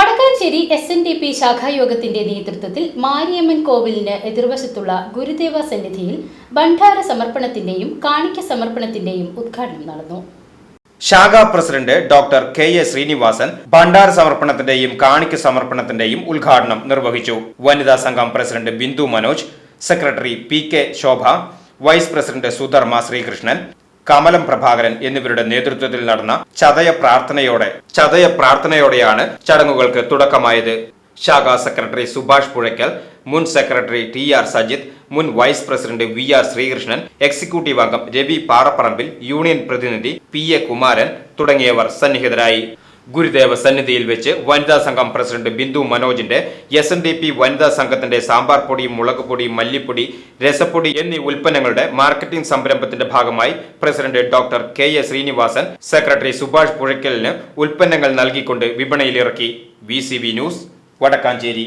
Vadakkanchery S N D P ശാഖായോഗത്തിന്റെ നേതൃത്വത്തിൽ മാരിയമ്മൻ കോവിലിന് എതിർവശത്തുള്ള ഗുരുദേവ സന്നിധിയിൽ ഭണ്ഡാര സമർപ്പണത്തിന്റെയും കാണിക്ക സമർപ്പണത്തിന്റെയും ഉദ്ഘാടനം നടന്നു. ശാഖാ president doctor K A Srinivasan ഭണ്ഡാര സമർപ്പണത്തിന്റെയും കാണിക്ക സമർപ്പണത്തിന്റെയും ഉദ്ഘാടനം നിർവഹിച്ചു. വനിതാ സംഘം president Bindu Manoj secretary P K Shobha vice president Sudharma Sreekrishnan Kamalam Prabhakaran എന്നിവരുടെ നേതൃത്വത്തിൽ നടന്ന ചതയ പ്രാർത്ഥനയോടെ ചതയ പ്രാർത്ഥനയോടെയാണ് ചടങ്ങുകൾക്ക് തുടക്കമായത്. ശാഖാ സെക്രട്ടറി സുഭാഷ് പുഴയ്ക്കൽ മുൻ സെക്രട്ടറി ടി ആർ സജിത് മുൻ vice president V R Sreekrishnan executive അംഗം രവി പാറപ്പറമ്പിൽ യൂണിയൻ പ്രതിനിധി പി എ കുമാരൻ തുടങ്ങിയവർ സന്നിഹിതരായി. ഗുരുദേവ സന്നിധിയിൽ വെച്ച് വനിതാ സംഘം പ്രസിഡന്റ് ബിന്ദു മനോജിന്റെ എസ് എൻ ഡി പി വനിതാ സംഘത്തിന്റെ സാമ്പാർ പൊടി മുളക് പൊടി മല്ലിപ്പൊടി രസപ്പൊടി എന്നീ ഉൽപ്പന്നങ്ങളുടെ മാർക്കറ്റിംഗ് സംരംഭത്തിന്റെ ഭാഗമായി president doctor K A Srinivasan secretary Subhash പുഴയ്ക്കലിന് ഉൽപ്പന്നങ്ങൾ നൽകിക്കൊണ്ട് വിപണിയിലിറക്കി. V C news Vadakkanchery.